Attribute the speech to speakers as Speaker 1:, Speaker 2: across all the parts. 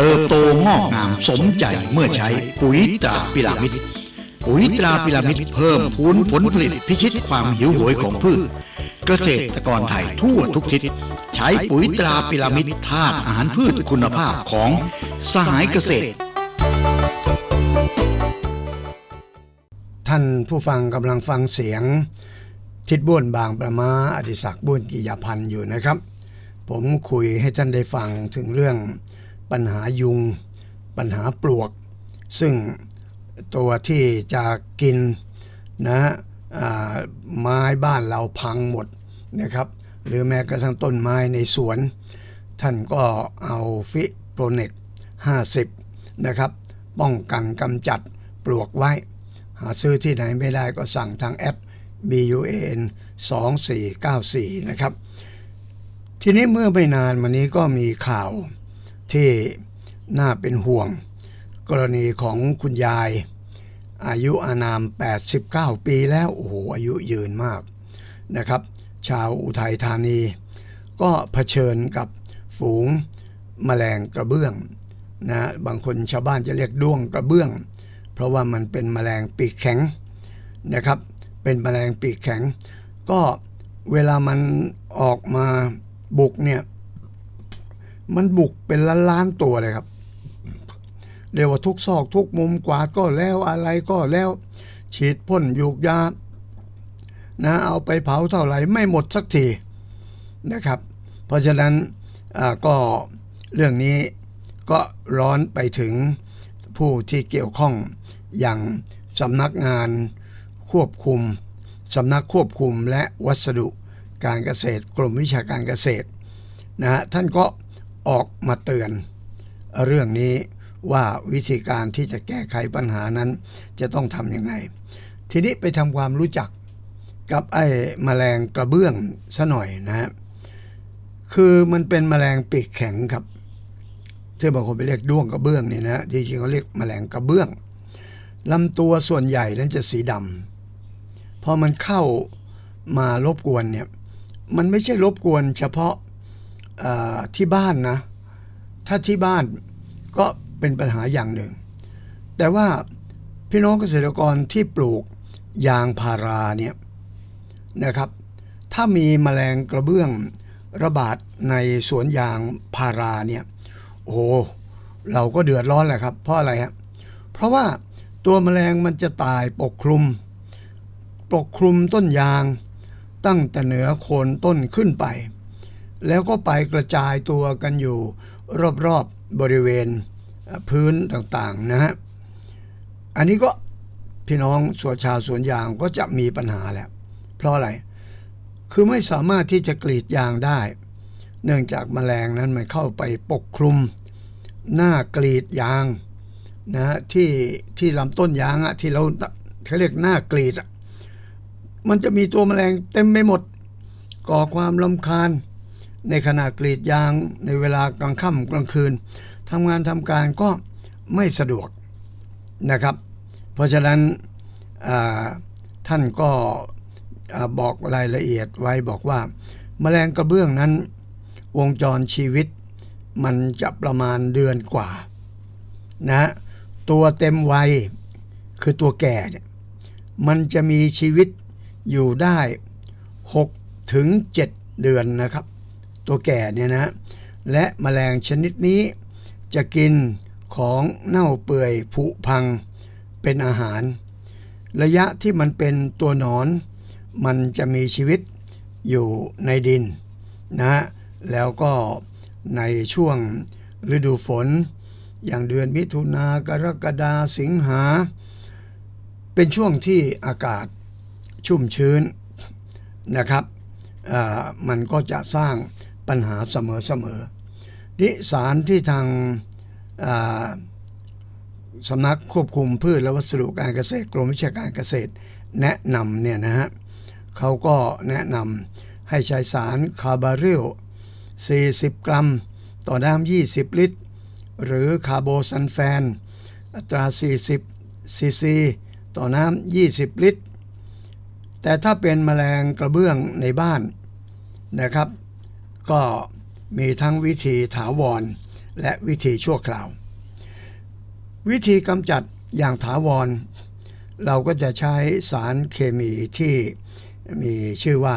Speaker 1: เติบโตงอกงามสมใจเมื่อใช้ปุ๋ยตราพิรามิดปุ๋ยตราพิรามิดเพิ่มพูนผลผลิตพิชิตความหิวโหยของพืช เกษตรกรไทยทั่วทุกทิศใช้ปุ๋ยตราพิรามิดธาตุอาหารพืชคุณภาพของสหายเกษตร
Speaker 2: ท่านผู้ฟังกำลังฟังเสียง ทิดบ้วนบางประมาอดิศักบ้วนกิยาพันธ์อยู่นะครับ ผมคุยให้ท่านได้ฟังถึงเรื่อง ปัญหายุง ปัญหาปลวก ซึ่งตัวที่จะกินนะอ่าไม้บ้านเราพังหมดนะครับ หรือแม้กระทั่งต้นไม้ในสวน ท่านก็เอาฟิโปรเน็ก50 นะครับ ป้องกันกำจัดปลวกไว้ หาซื้อที่ไหนไม่ได้ก็สั่งทางแอป BUAN 2494 นะครับ ทีนี้เมื่อไม่นานมานี้ก็มีข่าว ที่น่าเป็นห่วง กรณีของคุณยาย อายุอานาม 89 ปีแล้วโอ้โหอายุยืนมากนะครับ ชาวอุทัยธานี ก็เผชิญกับฝูงแมลงกระเบื้องนะบางคนชาวบ้านจะเรียกด้วงกระเบื้อง เพราะว่ามันเป็นแมลงปีกแข็งนะครับ เป็นแมลงปีกแข็ง ก็เวลามันออกมาบุกเนี่ย มันบุกเป็นล้านล้านตัวเลยครับ เรียกว่าทุกซอกทุกมุมกวาดก็แล้วอะไรก็แล้ว ฉีดพ่นยูกยานะเอาไปเผาเท่าไหร่ไม่หมดสักทีนะครับ เพราะฉะนั้นก็เรื่องนี้ก็ร้อนไปถึงผู้ที่เกี่ยวข้องอย่างสำนักงานควบคุมสำนักควบคุมและวัสดุการเกษตร กรมวิชาการเกษตรนะฮะท่านก็ ออกมาเตือน เรื่องนี้ว่าวิธีการที่จะแก้ไขปัญหานั้นจะต้องทำยังไง ทีนี้ไปทำความรู้จักกับไอ้แมลงกระเบื้องซะหน่อยนะฮะคือมันเป็นแมลงปีกแข็งครับที่บางคนไปเรียกด้วงกระเบื้องเนี่ยนะที่จริงเขาเรียกแมลงกระเบื้องลำตัวส่วนใหญ่นั้นจะสีดำพอมันเข้ามารบกวนเนี่ยมันไม่ใช่รบกวนเฉพาะ ที่บ้านนะ ถ้าที่บ้านก็เป็นปัญหาอย่างหนึ่ง แต่ว่าพี่น้องเกษตรกรที่ปลูกยางพาราเนี่ยนะครับ ถ้ามีแมลงกระเบื้องระบาดในสวนยางพาราเนี่ยโอ้เราก็เดือดร้อนแหละครับ เพราะอะไรฮะเพราะว่าตัวแมลงมันจะตายปกคลุม ปกคลุมต้นยาง ตั้งแต่เหนือโคนต้นขึ้นไป แล้วก็ไปกระจายตัวกันอยู่รอบๆบริเวณพื้นต่างๆนะฮะ อันนี้ก็พี่น้องสวนชาวสวนยางก็จะมีปัญหาแหละ เพราะอะไร คือไม่สามารถที่จะกรีดยางได้ เนื่องจากแมลงนั้นมันเข้าไปปกคลุม หน้ากรีดยางนะที่ที่ลำต้นยางอะที่เราเขาเรียกหน้ากรีดอะมันจะมีตัวแมลงเต็มไปหมด ก่อความลำคาญ ในขณะกรีดยางในเวลากลางค่ำกลางคืนทำงานทำการก็ไม่สะดวกนะครับ เพราะฉะนั้นท่านก็บอกรายละเอียดไว้บอกว่า แมลงกระเบื้องนั้น วงจรชีวิตมันจะประมาณเดือนกว่านะตัวเต็มวัยคือตัวแก่เนี่ยมันจะมีชีวิตอยู่ได้ 6 ถึง 7 เดือนนะครับ ตัวแก่เนี่ยนะและแมลงชนิดนี้ จะกินของเน่าเปื่อยผุพังเป็นอาหาร ระยะที่มันเป็นตัวหนอน มันจะมีชีวิตอยู่ในดินนะแล้วก็ในช่วงฤดูฝน อย่างเดือนมิถุนากรกฎาสิงหา เป็นช่วงที่อากาศชุ่มชื้นนะครับมันก็จะสร้าง ปัญหาเสมอๆนิสารที่ทางาสำนักควบคุมพืชและวัสดุการเกษตรกรมวิชาการเกษตรแนะนำเนี่ยนะฮะเขาก็แนะนำให้ใช้สารคาร์บาริล40 กรัม ต่อน้ำ20 ลิตร หรือคาร์โบซันแฟน อัตรา 40 ซีซี ต่อน้ำ20 ลิตร แต่ถ้าเป็นแมลงกระเบื้องในบ้านนะครับ ก็มีทั้งวิธีถาวร และวิธีชั่วคราว วิธีกำจัดอย่างถาวร เราก็จะใช้สารเคมีที่มีชื่อว่า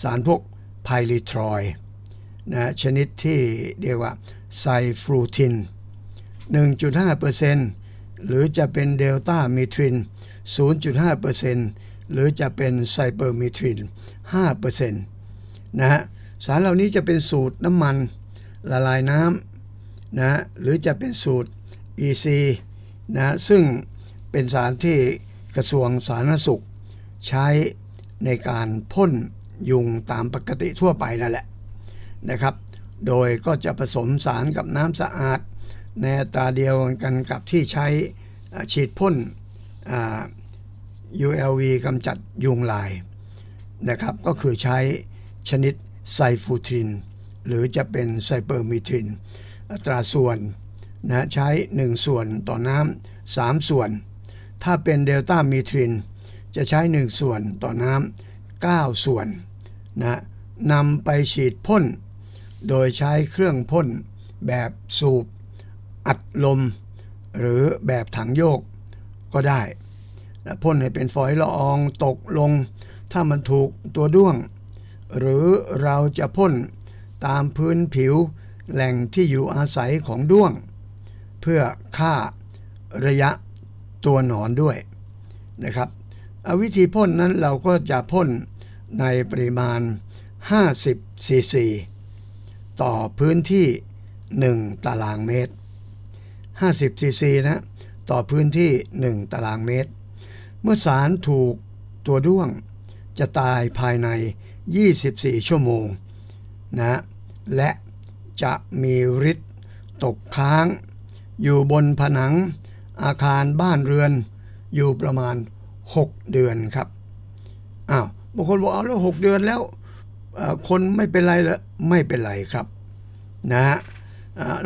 Speaker 2: สารพวกไพลิทรอยนะชนิดที่เรียกว่าไซฟลูทิน 1.5%หรือจะเป็นเดลต้ามีทริน 0.5%หรือจะเป็นไซเปอร์มีทริน 5%นะฮะ สารเหล่านี้จะเป็นสูตรน้ำมันละลายน้ำนะหรือจะเป็นสูตร EC นะซึ่งเป็นสารที่กระทรวงสาธารณสุข ใช้ในการพ่นยุงตามปกติทั่วไปนั่นแหละนะครับ โดยก็จะผสมสารกับน้ำสะอาด ในอัตราเดียวกันกับที่ใช้ฉีดพ่น ULV กำจัดยุงลายนะครับ ก็คือใช้ชนิด ไซฟูทริน หรือจะเป็นไซเปอร์มิทริน อัตราส่วนนะใช้ 1 ส่วนต่อน้ำ3ส่วน ถ้าเป็นเดลต้ามีทริน จะใช้ 1 ส่วนต่อน้ำ9ส่วนนะนำไปฉีดพ่น โดยใช้เครื่องพ่นแบบสูบ อัดลม หรือแบบถังโยกก็ได้นะพ่นให้เป็นฝอยละอองตกลง ถ้ามันถูกตัวด้วง หรือเราจะพ่นตามพื้นผิวแหล่งที่อยู่อาศัยของด้วง เพื่อฆ่าระยะตัวหนอนด้วยนะครับเอาวิธีพ่นนั้นเราก็จะพ่นในปริมาณ 50 ซีซี ต่อพื้นที่ 1 ตารางเมตร 50 ซีซีนะต่อพื้นที่ 1 ตารางเมตร เมื่อสารถูกตัวด้วงจะตายภายใน 24 ชั่วโมงนะและจะมีฤทธิ์ตกค้าง อยู่บนผนังอาคารบ้านเรือน อยู่ประมาณ 6 เดือนครับอ้าวบางคนบอกเอาแล้ว6เดือนแล้วคนไม่เป็นไรเหรอไม่เป็นไรครับนะฮะ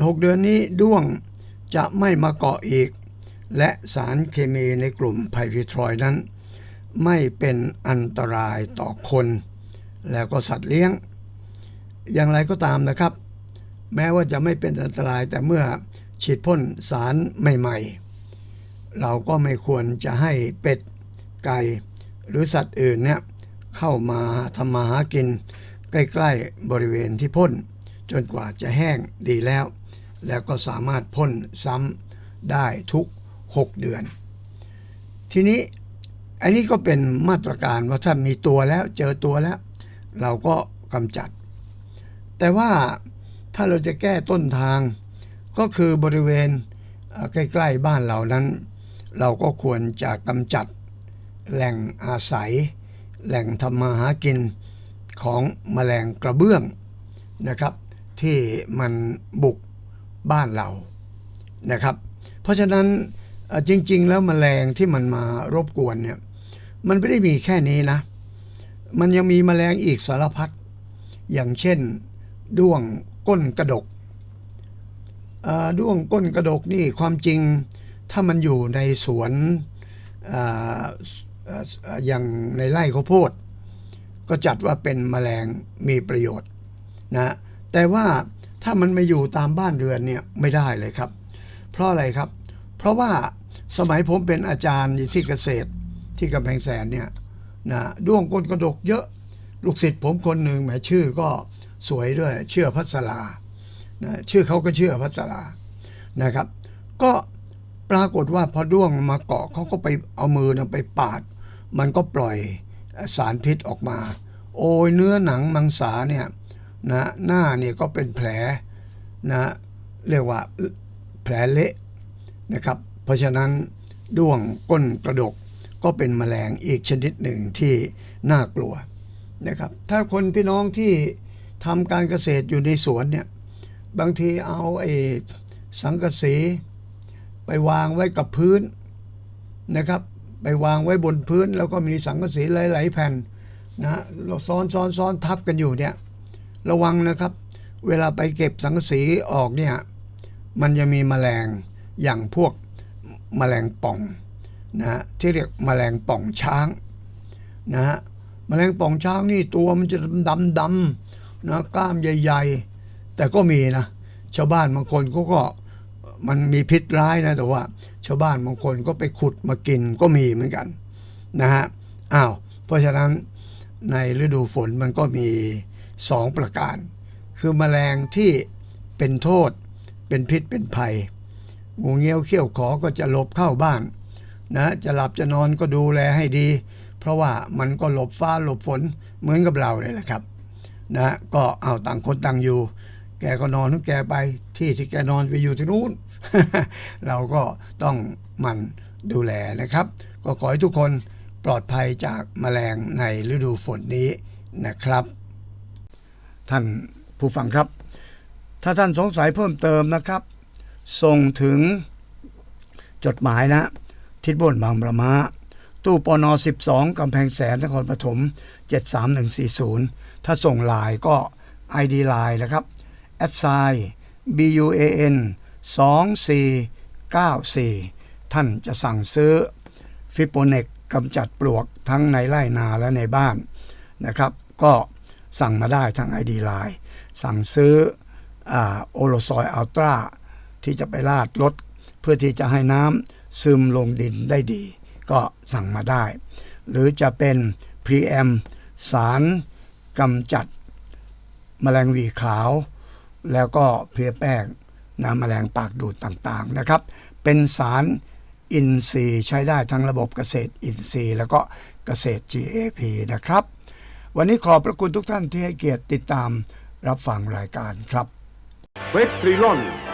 Speaker 2: หกเดือนนี้ด้วงจะไม่มาเกาะอีก และสารเคมีในกลุ่มไพริทรอยนั้น ไม่เป็นอันตรายต่อคน แล้วก็สัตว์เลี้ยง อย่างไรก็ตามนะครับ แม้ว่าจะไม่เป็นอันตรายแต่เมื่อฉีดพ่นสารใหม่ๆ เราก็ไม่ควรจะให้เป็ดไก่หรือสัตว์อื่นเนี่ยเข้ามาทำมาหากิน ใกล้ๆบริเวณที่พ่น จนกว่าจะแห้งดีแล้ว แล้วก็สามารถพ่นซ้ำได้ทุก 6 เดือน ทีนี้อันนี้ก็เป็นมาตรการว่าถ้ามีตัวแล้วเจอตัวแล้ว เราก็กำจัด แต่ว่าถ้าเราจะแก้ต้นทาง ก็คือบริเวณใกล้ๆบ้านเรานั้น เราก็ควรจะกำจัดแหล่งอาศัย แหล่งทำมาหากินของแมลงกระเบื้องนะครับ ที่มันบุกบ้านเรานะครับ เพราะฉะนั้นจริง ๆ แล้วแมลงที่มันมารบกวนเนี่ยมันไม่ได้มีแค่นี้นะ มันยังมีแมลงอีกสารพัดอย่างเช่น ด้วงก้นกระดกอ่อด้วงก้นกระดกนี่ความจริงถ้ามันอยู่ในสวนอ่อเอ่อเอ่ออย่างในไร่ข้าวโพด ก็จัดว่าเป็นแมลงมีประโยชน์นะแต่ว่าถ้ามันมาอยู่ตามบ้านเรือนเนี่ยไม่ได้เลยครับ เพราะอะไรครับ เพราะว่าสมัยผมเป็นอาจารย์อยู่ที่เกษตรที่กำแพงแสนเนี่ย นะด้วงก้นกระดกเยอะ ลูกศิษย์ผมคนหนึ่งแหมชื่อก็สวยด้วยเชื่อพัสลานะชื่อเขาก็เชื่อพัสลานะครับ ก็ปรากฏว่าพอด้วงมาเกาะเขาก็ไปเอามือนะไปปาด มันก็ปล่อยสารพิษออกมา โอ้ยเนื้อหนังมังสาเนี่ยนะหน้าเนี่ยก็เป็นแผลนะเรียกว่าแผลเละนะครับ เพราะฉะนั้นด้วงก้นกระดก ก็เป็นแมลงอีกชนิดหนึ่งที่น่ากลัวนะครับ ถ้าคนพี่น้องที่ทำการเกษตรอยู่ในสวนเนี่ยบางทีเอาไอ้สังกะสีไปวางไว้กับพื้นนะครับ ไปวางไว้บนพื้น แล้วก็มีสังกะสีหลายๆแผ่นนะเราซ้อนซ้อนซ้อนทับกันอยู่เนี่ยระวังนะครับ เวลาไปเก็บสังกะสีออกเนี่ยมันจะมีแมลงอย่างพวกแมลงป่อง นะฮะที่เรียกแมลงป่องช้างนะฮะแมลงป่องช้างนี่ตัวมันจะดำดำๆนะกล้ามใหญ่ ๆ แต่ก็มีนะชาวบ้านบางคนเขาก็มันมีพิษร้ายนะแต่ว่า ชาวบ้านบางคนก็ไปขุดมากินก็มีเหมือนกันนะฮะอ้าวเพราะฉะนั้นในฤดูฝนมันก็มีสองประการ คือแมลงที่เป็นโทษเป็นพิษเป็นภัย งูเงี้ยวเขี้ยวขอก็จะหลบเข้าบ้าน นะจะหลับจะนอนก็ดูแลให้ดี เพราะว่ามันก็หลบฟ้าหลบฝนเหมือนกับเราเลยแหละครับนะก็เอาต่างคนต่างอยู่ แกก็นอนของแกไปที่ที่แกนอนไปอยู่ที่นู้น เราก็ต้องมันดูแลนะครับ ก็ขอให้ทุกคนปลอดภัยจากแมลงในฤดูฝนนี้นะครับ ท่านผู้ฟังครับ ถ้าท่านสงสัยเพิ่มเติมนะครับ ส่งถึงจดหมายนะ ทิศบนบางประมาตู้ปน12กำแพงแสนนครปฐม73140 ถ้าส่งลน์ก็ ID ไลน์นะครับแอดไซ BUAN 2494 ท่านจะสั่งซื้อฟิโปเนกกำจัดปลวกทั้งในไร่นาและในบ้านนะครับ ก็สั่งมาได้ทาง ID ไลน์สั่งซื้อโอโลซอยอัลตราที่จะไปลาดรถเพื่อที่จะให้น้ำ ซึมลงดินได้ดี ก็สั่งมาได้ หรือจะเป็นพรีแอมสารกำจัดแมลงวีขาว แล้วก็เพลียแป้งนะแมลงปากดูดต่างๆนะครับ เป็นสารอินทรีย์ใช้ได้ทั้งระบบเกษตรอินทรีย์ แล้วก็เกษตร GAP นะครับ วันนี้ขอบพระคุณทุกท่านที่ให้เกียรติติดตามรับฟังรายการครับ
Speaker 3: เฟสตรีลอน